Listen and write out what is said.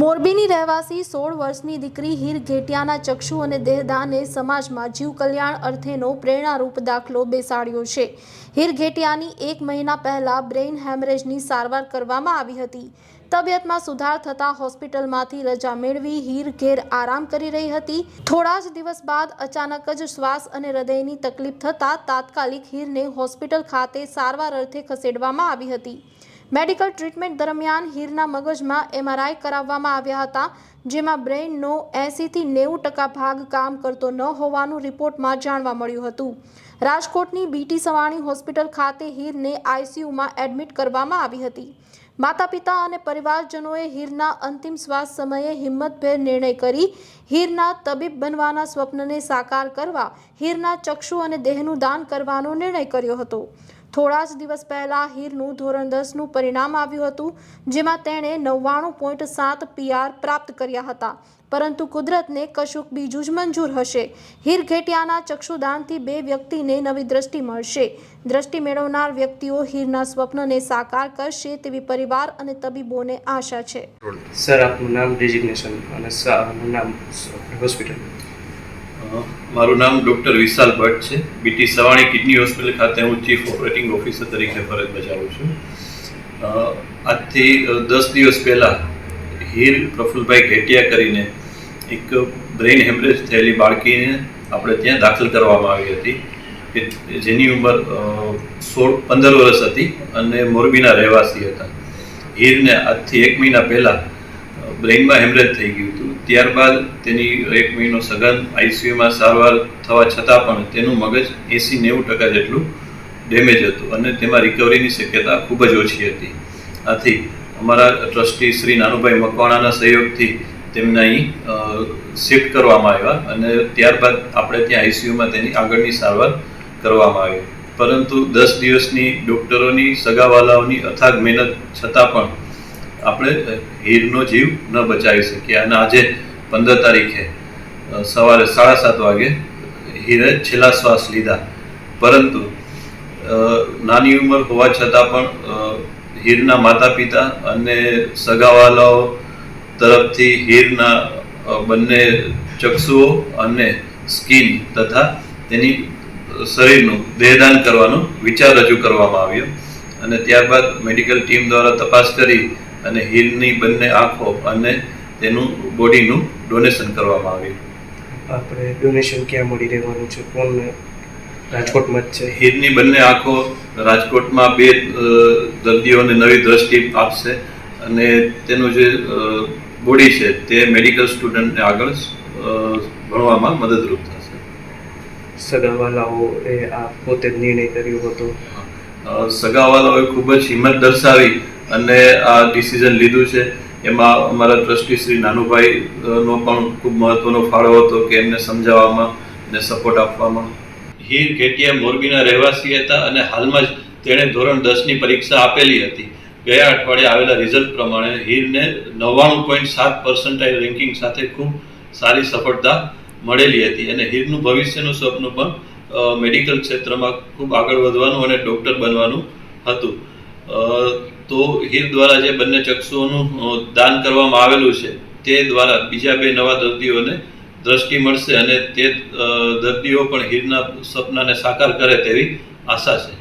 મોરબીની રહેવાસી સોળ વર્ષની દીકરી હીર ઘેટિયાના ચક્ષુ અને દેહદાને સમાજમાં જીવ કલ્યાણ અર્થેનો પ્રેરણારૂપ દાખલો બેસાડ્યો છે. હીર ઘેટિયાની એક મહિના પહેલા બ્રેઇન હેમરેજની સારવાર કરવામાં આવી હતી. તબિયતમાં સુધાર થતાં હોસ્પિટલમાંથી રજા મેળવી હીર ઘેર આરામ કરી રહી હતી. થોડા જ દિવસ બાદ અચાનક જ શ્વાસ અને હૃદયની તકલીફ થતાં તાત્કાલિક હીરને હોસ્પિટલ ખાતે સારવાર અર્થે ખસેડવામાં આવી હતી. મેડિકલ ટ્રીટમેન્ટ દરમિયાન હીરના મગજમાં એમઆરઆઈ કરાવવામાં આવ્યા હતા, જેમાં બ્રેઇનનો એંસીથી નેવું ટકા ભાગ કામ કરતો ન હોવાનું રિપોર્ટમાં જાણવા મળ્યું હતું. રાજકોટની બીટી સવાણી હોસ્પિટલ ખાતે હીરને આઈસીયુમાં એડમિટ કરવામાં આવી હતી. માતા પિતા અને પરિવારજનોએ હીરના અંતિમ શ્વાસ સમયે હિંમતભેર નિર્ણય કરી હીરના તબીબ બનવાના સ્વપ્નને સાકાર કરવા હીરના ચક્ષુ અને દેહનું દાન કરવાનો નિર્ણય કર્યો હતો. થોડા જ દિવસ પહેલા હીરનું ધોરણ દસનું પરિણામ આવ્યું હતું, જેમાં તેણે નવ્વાણું પોઈન્ટ સાત પીઆર પ્રાપ્ત કર્યા હતા. પરંતુ કુદરતને કશુંક બીજું જ મંજૂર હશે. હીર ઘેટિયાના ચક્ષુદાનથી બે વ્યક્તિને નવી દ્રષ્ટિ મળશે. દ્રષ્ટિ મેળવનાર વ્યક્તિઓ હીરના સ્વપ્નને સાકાર કરશે તેવી પરિવાર અને તબીબોને આશા છે. સર, આપનું નામ ડેઝિગ્નેશન અને નામ હોસ્પિટલ મારું નામ ડૉક્ટર વિશાલ ભટ્ટ છે. બીટી સવાણી કિડની હોસ્પિટલ ખાતે હું ચીફ ઓપરેટિંગ ઓફિસર તરીકે ફરજ બજાવું છું. આજથી દસ દિવસ પહેલાં હીર પ્રફુલભાઈ ઘેટિયા કરીને એક બ્રેઇન હેમરેજ થયેલી બાળકીને આપણે ત્યાં દાખલ કરવામાં આવી હતી. કે જેની ઉંમર સોળ, પંદર વર્ષ હતી અને મોરબીના રહેવાસી હતા. હીરને આજથી એક મહિના પહેલાં બ્રેઇનમાં હેમરેજ થઈ ગયું હતું. ત્યારબાદ તેની એક મહિનો સઘન આઈસીયુમાં સારવાર થવા છતાં પણ તેનું મગજ એંસી નેવું ટકા જેટલું ડેમેજ હતું અને તેમાં રિકવરીની શક્યતા ખૂબ જ ઓછી હતી. આથી અમારા ટ્રસ્ટી શ્રી નાનુભાઈ મકવાણાના સહયોગથી તેમને અહીં શિફ્ટ કરવામાં આવ્યા અને ત્યારબાદ આપણે ત્યાં આઈસીયુમાં તેની આગળની સારવાર કરવામાં આવી. પરંતુ દસ દિવસની ડૉક્ટરોની, સગાવાલાઓની અથાગ મહેનત છતાં પણ આપણે હીરનો જીવ ન બચાવી શકીએ. અને આજે પંદર તારીખે સવારે સાડા સાત વાગે હીરે છેલ્લા શ્વાસ લીધા. પરંતુ નાની ઉંમર હોવા છતાં પણ હીરના માતા પિતા અને સગાવાલાઓ તરફથી હીરના બંને ચક્ષુઓ અને સ્કીન તથા તેની શરીરનું દેહદાન કરવાનો વિચાર રજૂ કરવામાં આવ્યો. અને ત્યારબાદ મેડિકલ ટીમ દ્વારા તપાસ કરી અને હિલની બંને આંખો અને તેનું બોડીનું ડોનેશન કરવામાં આવ્યું. આપણે ડોનેશન ક્યાં મળી રહેવાનું છે? કોણ રાજકોટમાં જ છે. હીરની બંને આંખો રાજકોટમાં બે દર્દીઓને નવી દ્રષ્ટિ આપશે અને તેનું જે બોડી છે તે મેડિકલ સ્ટુડન્ટને આગળ ભણવામાં મદદરૂપ થશે. સગાવાલાઓ એ આ પોતે જ નિર્ણય કર્યો હતો. સગાવાલાઓએ ખૂબ જ હિંમત દર્શાવી અને આ ડિસિઝન લીધું છે. એમાં અમારા ટ્રસ્ટી શ્રી નાનુભાઈ નો પણ ખૂબ મહત્વનો ફાળો હતો કે એમને સમજાવવામાં ને સપોર્ટ આપવામાં. હીર ઘેટિયા મોરબીના રહેવાસી હતા અને હાલમાં જ તેણે ધોરણ દસની પરીક્ષા આપેલી હતી. ગયા અઠવાડિયે આવેલા રિઝલ્ટ પ્રમાણે હીરને નવ્વાણું પોઈન્ટ સાત પર્સન્ટાઇલ રેન્કિંગ સાથે ખૂબ સારી સફળતા મળેલી હતી અને હીરનું ભવિષ્યનું સ્વપ્ન પણ મેડિકલ ક્ષેત્રમાં ખૂબ આગળ વધવાનું અને ડૉક્ટર બનવાનું હતું. તો હીર દ્વારા જે બંને ચક્ષુઓનું દાન કરવામાં આવેલું છે, તે દ્વારા બીજા બે નવા દર્દીઓને દ્રષ્ટિ મળશે અને તે દર્દીઓ પણ હીરના સપનાને સાકાર કરે તેવી આશા છે.